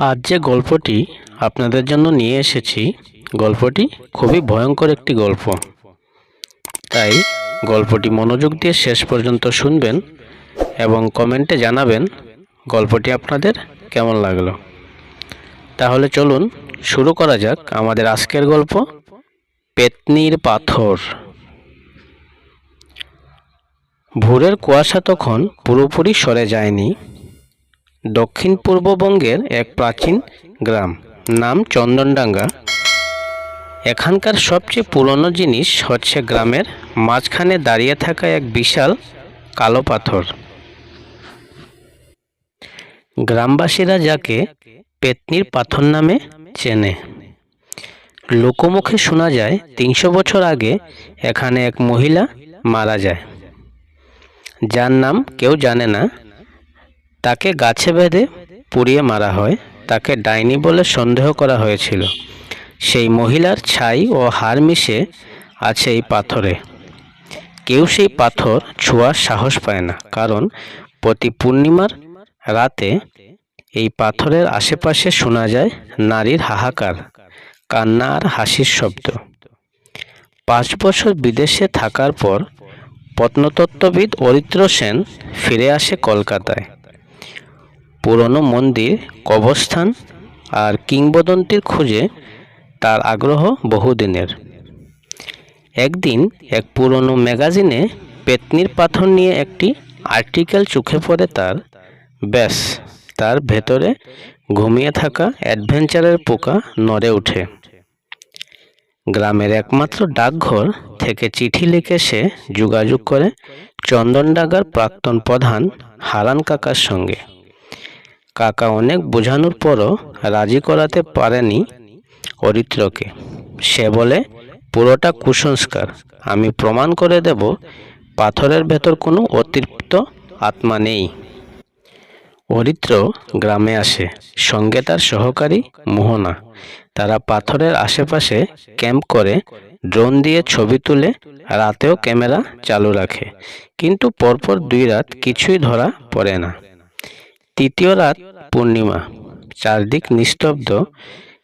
আজ যে গল্পটি আপনাদের জন্য নিয়ে এসেছি, গল্পটি খুবই ভয়ঙ্কর একটি গল্প। তাই গল্পটি মনোযোগ দিয়ে শেষ পর্যন্ত শুনবেন এবং কমেন্টে জানাবেন গল্পটি আপনাদের কেমন লাগল। তাহলে চলুন শুরু করা যাক আমাদের আজকের গল্প, পেতনির পাথর। ভোরের কুয়াশা তখন পুরোপুরি সরে যায়নি। দক্ষিণ পূর্ববঙ্গের এক প্রাচীন গ্রাম। নাম চন্দনডাঙ্গা। এখানকার সবচেয়ে পুরনো জিনিস হচ্ছে গ্রামের মাঝখানে দাঁড়িয়ে থাকা এক বিশাল কালো পাথর। গ্রামবাসীরা যাকে পেতনির পাথর নামে চেনে। লোকমুখে শোনা যায়, তিনশো বছর আগে এখানে এক মহিলা মারা যায়। যার নাম কেউ জানে না তাকে গাছে বেঁধে পুড়িয়ে মারা হয়। তাকে ডাইনি বলে সন্দেহ করা হয়েছিল। সেই মহিলার ছাই ও হাড় মিশে আছে এই পাথরে। কেউ সেই পাথর ছোঁয়ার সাহস পায় না, কারণ প্রতি পূর্ণিমার রাতে এই পাথরের আশেপাশে শোনা যায় নারীর হাহাকার, কান্না আর হাসির শব্দ। পাঁচ বছর বিদেশে থাকার পর প্রত্নতত্ত্ববিদ অরিত্র সেন ফিরে আসে কলকাতায়। পুরনো মন্দির, কবরস্থান আর কিংবদন্তির খোঁজে তার আগ্রহ বহুদিনের। একদিন এক পুরনো ম্যাগাজিনে পেতনির পাথর নিয়ে একটি আর্টিকেল চোখে পড়ে তার। ব্যাস, তার ভেতরে ঘুমিয়ে থাকা অ্যাডভেঞ্চারের পোকা নড়ে ওঠে। গ্রামের একমাত্র ডাকঘর থেকে চিঠি লিখে সে যোগাযোগ করে চন্দনডাগার প্রাক্তন প্রধান হারান কাকার সঙ্গে। কাকা অনেক বোঝানোর পরও রাজি করাতে পারেনি অরিত্রকে। সে বলে, পুরোটা কুসংস্কার। আমি প্রমাণ করে দেব, পাথরের ভেতর কোনো অতিরিক্ত আত্মা নেই। অরিত্র গ্রামে আসে। সঙ্গে তার সহকারী মোহনা। তারা পাথরের আশেপাশে ক্যাম্প করে, ড্রোন দিয়ে ছবি তুলে, রাতেও ক্যামেরা চালু রাখে। কিন্তু পরপর দুই রাত কিছুই ধরা পড়ে না। তৃতীয় রাত পূর্ণিমা। চারদিক নিস্তব্ধ,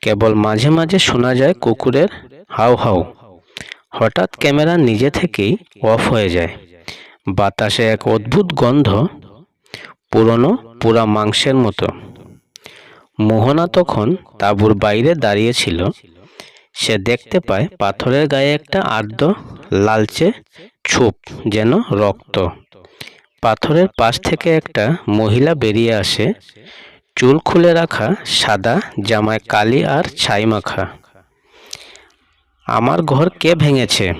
কেবল মাঝে মাঝে শোনা যায় কুকুরের হাউ হাউ। হঠাৎ ক্যামেরা নিজে থেকেই অফ হয়ে যায়। বাতাসে এক অদ্ভুত গন্ধ, পুরনো পুরা মাংসের মতো। মোহনা তখন তাঁবুর বাইরে দাঁড়িয়েছিল সে দেখতে পায় পাথরের গায়ে একটা আর্দ্র, লালচে ছোপ যেন রক্ত। পাথরের পাশ থেকে একটা মহিলা বেরিয়ে আসে। চুল খুলে রাখা সাদা জামায় কালি আর ছাই মাখা। আমার ঘর কে ভেঙেছে?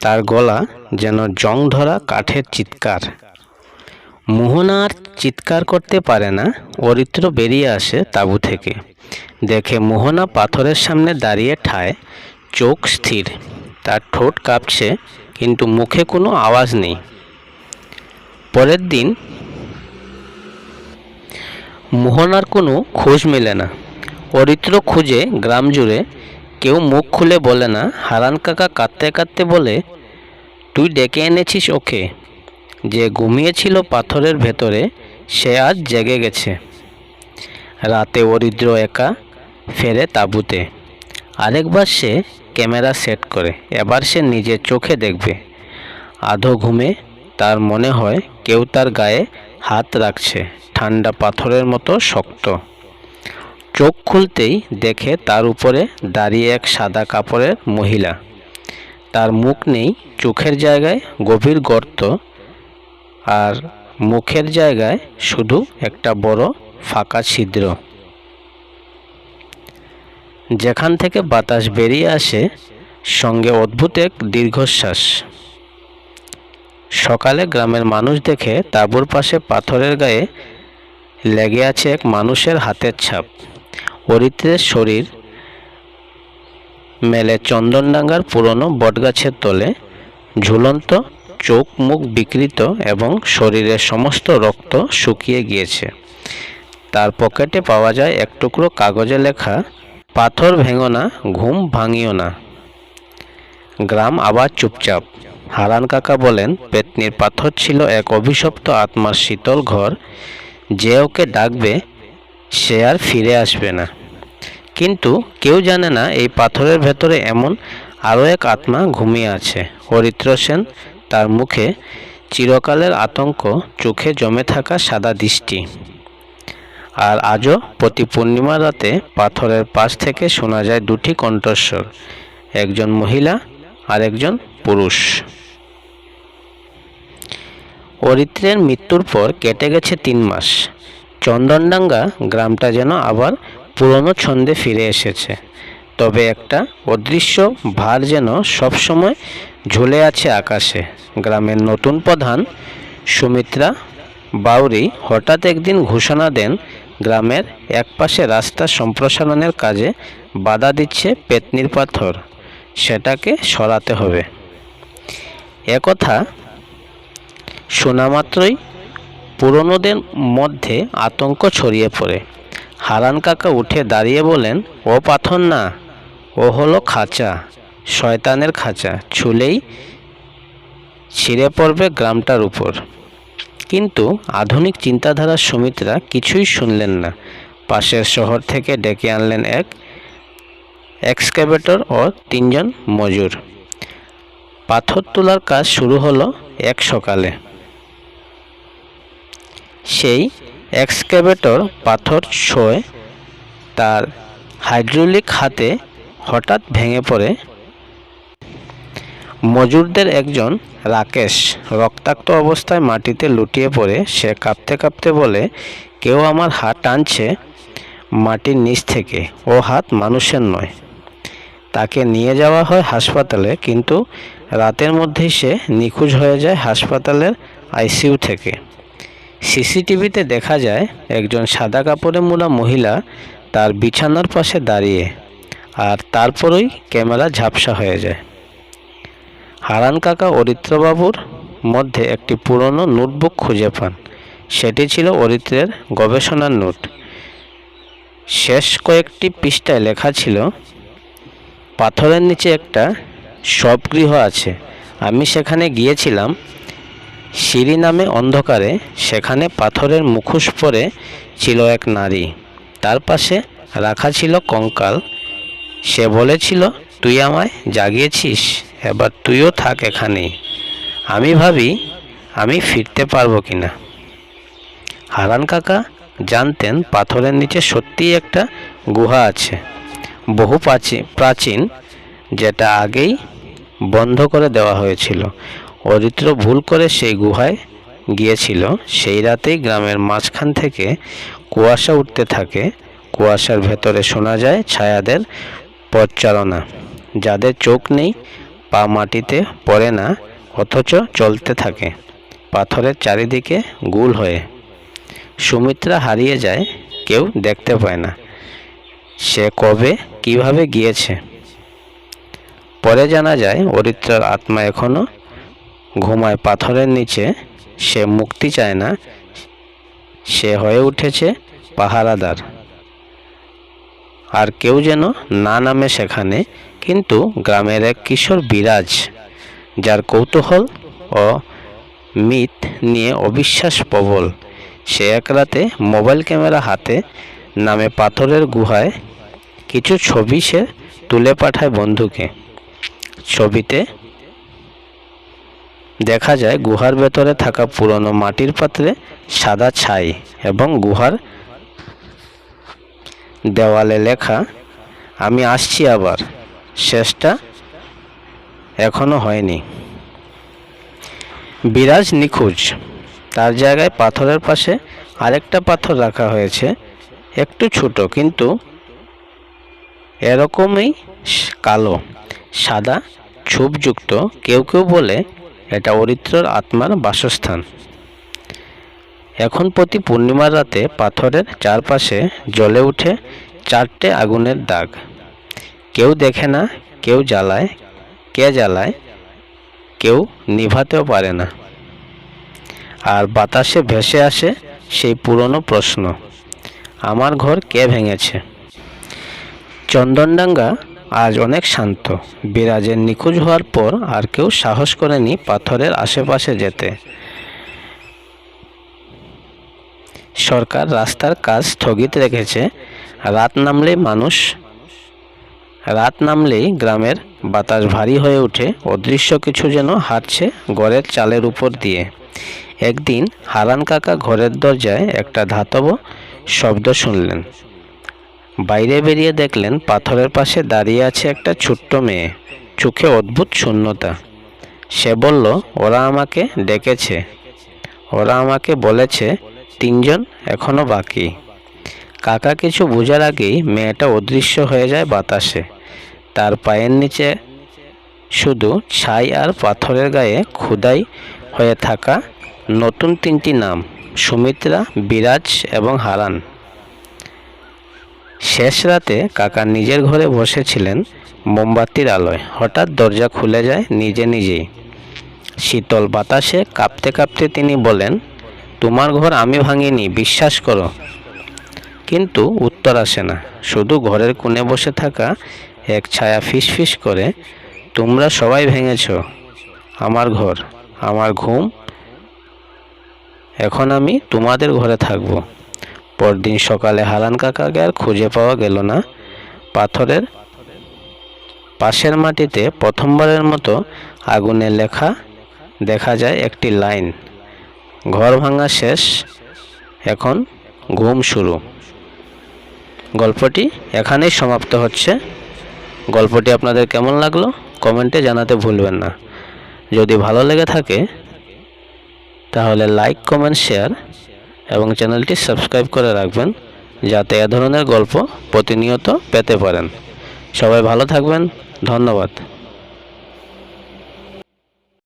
তার গলা যেন জং ধরা কাঠের চিৎকার। মোহনা আর চিৎকার করতে পারে না, অরিত্র বেরিয়ে আসে তাঁবু থেকে। দেখে মোহনা পাথরের সামনে দাঁড়িয়ে ঠায়, চোখ স্থির। তার ঠোঁট কাঁপছে, কিন্তু মুখে কোনো আওয়াজ নেই। পরের দিন মোহনার কোনো খোঁজ মেলে না। অরিত্র খুঁজে গ্রাম জুড়ে কেউ মুখ খুলে বলে না, হারান কাকা কাঁদতে কাঁদতে বলে, তুই ডেকে এনেছিস ওকে। যে ঘুমিয়েছিল পাথরের ভেতরে, সে আজ জেগে গেছে। রাতে অরিদ্র একা ফেরে তাঁবুতে। আরেকবার সে ক্যামেরা সেট করে, এবার সে নিজের চোখে দেখবে। আধো ঘুমে তার মনে হয় কেউ তার গায়ে হাত রাখছে। ঠান্ডা পাথরের মতো শক্ত। চোখ খুলতেই দেখে তার উপরে দাঁড়িয়ে এক সাদা কাপড়ের মহিলা। তার মুখ নেই চোখের জায়গায় গভীর গর্ত আর মুখের জায়গায় শুধু একটা বড় ফাঁকা ছিদ্র। যেখান থেকে বাতাস বেরিয়ে আসে, সঙ্গে অদ্ভুত এক দীর্ঘশ্বাস। সকালে গ্রামের মানুষ দেখে তাঁবুর পাশে পাথরের গায়ে লেগে আছে এক মানুষের হাতের ছাপ। অরিত্রের শরীর মেলে চন্দনডাঙ্গার পুরনো বটগাছের তলে, ঝুলন্ত চোখ মুখ বিকৃত এবং শরীরের সমস্ত রক্ত শুকিয়ে গিয়েছে। তার পকেটে পাওয়া যায় এক টুকরো কাগজে লেখা, পাথর ভেঙো না, ঘুম ভাঙিও না। গ্রাম আবার চুপচাপ। হারান কাকা বলেন, পেতনির পাথর ছিল এক অভিশপ্ত আত্মার শীতল ঘর। যে ওকে ডাকবে, সে আর ফিরে আসবে না। কিন্তু কেউ জানে না এই পাথরের ভেতরে এমন আরও এক আত্মা ঘুমিয়ে আছে। হরিত্র সেন তার মুখে চিরকালের আতঙ্ক, চোখে জমে থাকা সাদা দৃষ্টি। আর আজও প্রতি পূর্ণিমা রাতে পাথরের পাশ থেকে শোনা যায় দুটি কণ্ঠস্বর, একজন মহিলা আর একজন পুরুষ। অরিত্রের মৃত্যুর পর কেটে গেছে তিন মাস। চন্দনডাঙ্গা গ্রামটা যেন আবার পুরনো ছন্দে ফিরে এসেছে। তবে একটা অদৃশ্য ভার যেন সবসময় ঝুলে আছে আকাশে। গ্রামের নতুন প্রধান সুমিত্রা বাউরি হঠাৎ একদিন ঘোষণা দেন, গ্রামের একপাশে রাস্তা সম্প্রসারণের কাজে বাধা দিচ্ছে পেতনির পাথর। সেটাকে সরাতে হবে। একথা শোনা মাত্রই পুরনোদের মধ্যে আতঙ্ক ছড়িয়ে পড়ে। হারান কাকা উঠে দাঁড়িয়ে বলেন ও পাথর না, ও হলো খাঁচা, শয়তানের খাঁচা, ছুলেই ছিঁড়ে পড়বে গ্রামটার উপর। কিন্তু আধুনিক চিন্তাধারার সুমিত্রা কিছুই শুনলেন না। পাশের শহর থেকে ডেকে আনলেন এক এক্সকাভেটর ও তিনজন মজুর। পাথর তোলার কাজ শুরু হলো এক সকালে। সেই এক্সকাভেটর পাথর ছোঁয় তার হাইড্রোলিক হাতে হঠাৎ ভেঙে পড়ে। মজুরদের একজন রাকেশ রক্তাক্ত অবস্থায় মাটিতে লুটিয়ে পড়ে। সে কাঁপতে কাঁপতে বলে, কেউ আমার হাত টানছে মাটির নিচ থেকে। ও হাত মানুষের নয়। তাকে নিয়ে যাওয়া হয় হাসপাতালে, কিন্তু রাতের মধ্যেই সে নিখোঁজ হয়ে যায় হাসপাতালের আইসিইউ থেকে। সিসিটিভিতে দেখা যায়, একজন সাদা কাপড়ে মোড়া মহিলা তার বিছানার পাশে দাঁড়িয়ে আর তারপরই ক্যামেরা ঝাপসা হয়ে যায়। হারান কাকা অরিত্রবাবুর মধ্যে একটি পুরনো নোটবুক খুঁজে পান। সেটি ছিল অরিত্রের গবেষণার নোট। শেষ কয়েকটি পৃষ্ঠায় লেখা ছিল, পাথরের নিচে একটা শবগৃহ আছে। আমি সেখানে গিয়েছিলাম সিঁড়ি নামে অন্ধকারে সেখানে পাথরের মুখোশ পরে ছিল এক নারী। তার পাশে রাখা ছিল কঙ্কাল। সে বলেছিল, তুই আমায় জাগিয়েছিস, এবার তুইও থাক এখানে। আমি ভাবি, আমি ফিরতে পারব কি না হারান কাকা জানতেন পাথরের নিচে সত্যিই একটা গুহা আছে, বহু প্রাচীন, যেটা আগেই বন্ধ করে দেওয়া হয়েছিল। অরিত্র ভুল করে সেই গুহায় গিয়েছিল। সেই রাতেই গ্রামের মাঝখান থেকে কুয়াশা উঠতে থাকে। কুয়াশার ভেতরে শোনা যায় ছায়াদের পথচারণা যাদের চোখ নেই, পা মাটিতে পড়ে না, অথচ চলতে থাকে। পাথরের চারিদিকে গুল হয়ে সুমিত্রা হারিয়ে যায়, কেউ দেখতে পায় না। সে কবে, কীভাবে গিয়েছে? পরে জানা যায় অরিত্রার আত্মা এখনও ঘুমায় পাথরের নিচে, সে মুক্তি চায় না, সে হয়ে উঠেছে পাহারাদার। আর কেউ যেন না নামে সেখানে, কিন্তু গ্রামের এক কিশোর বিরাজ, যার কৌতূহল ও মিথ নিয়ে অবিশ্বাস প্রবল। সে এক রাতে মোবাইল ক্যামেরা হাতে নামে পাথরের গুহায় কিছু ছবি সে তুলে পাঠায় বন্ধুকে। ছবিতে দেখা যায় গুহার ভেতরে থাকা পুরনো মাটির পাত্রে সাদা ছাই এবং গুহার দেওয়ালে লেখা, আমি আসছি আবার। শেষটা এখনও হয়নি। বিরাজ নিখোঁজ। তার জায়গায় পাথরের পাশে আরেকটা পাথর রাখা হয়েছে, একটু ছোট কিন্তু এরকমই কালো, সাদা, ছোপযুক্ত। কেউ কেউ বলে এটা অরিত্রর আত্মার বাসস্থান। এখন প্রতি পূর্ণিমার রাতে পাথরের চারপাশে জ্বলে উঠে চারটে আগুনের দাগ। কেউ দেখে না, কেউ জ্বালায়, কে জ্বালায়, কেউ নিভাতেও পারে না। আর বাতাসে ভেসে আসে সেই পুরনো প্রশ্ন, আমার ঘর কে ভেঙেছে? চন্দনডাঙ্গা আজ অনেক শান্ত। বিরাজের নিখোঁজ হওয়ার পর আর কেউ সাহস করেনি পাথরের আশেপাশে যেতে। সরকার রাস্তার কাজ স্থগিত রেখেছে। রাত নামলেই মানুষ, রাত নামলেই গ্রামের বাতাস ভারী হয়ে ওঠে। অদৃশ্য কিছু যেন হাঁটছে ঘরের চালের উপর দিয়ে। একদিন হারান কাকা ঘরের দরজায় একটা ধাতব শব্দ শুনলেন। বাইরে বেরিয়ে দেখলেন পাথরের পাশে দাঁড়িয়ে আছে একটা ছোট্ট মেয়ে। চোখে অদ্ভুত শূন্যতা। সে বলল, ওরা আমাকে ডেকেছে। ওরা আমাকে বলেছে, তিনজন এখনও বাকি। কাকা, কিছু বোঝার আগেই মেয়েটা অদৃশ্য হয়ে যায় বাতাসে। তার পায়ের নিচে শুধু ছাই আর পাথরের গায়ে খুদাই হয়ে থাকা নতুন তিনটি নাম, সুমিত্রা, বিরাজ এবং হারান। শেষ রাতে কাকা নিজের ঘরে বসেছিলেন মোমবাতির আলোয়। হঠাৎ দরজা খুলে যায় নিজে নিজেই। শীতল বাতাসে কাঁপতে কাঁপতে তিনি বলেন, তোমার ঘর আমি ভাঙিনি, বিশ্বাস করো। কিন্তু উত্তর আসে না। শুধু ঘরের কোণে বসে থাকা এক ছায়া ফিসফিস করে, তোমরা সবাই ভেঙেছ, আমার ঘর, আমার ঘুম, এখন আমি তোমাদের ঘরে থাকব। পরদিন সকালে হারান কাকাকে আর খুঁজে পাওয়া গেল না। পাথরের পাশের মাটিতে প্রথমবারের মতো আগুনে লেখা দেখা যায় একটি লাইন, ঘর ভাঙা শেষ, এখন ঘুম শুরু। গল্পটি এখানেই সমাপ্ত হচ্ছে। গল্পটি আপনাদের কেমন লাগল কমেন্টে জানাতে ভুলবেন না। যদি ভালো লেগে থাকে, তাহলে লাইক, কমেন্ট, শেয়ার এবং চ্যানেলটি সাবস্ক্রাইব করে রাখবেন, যাতে এ ধরনের গল্প প্রতিনিয়ত পেতে পারেন। সবাই ভালো থাকবেন, ধন্যবাদ।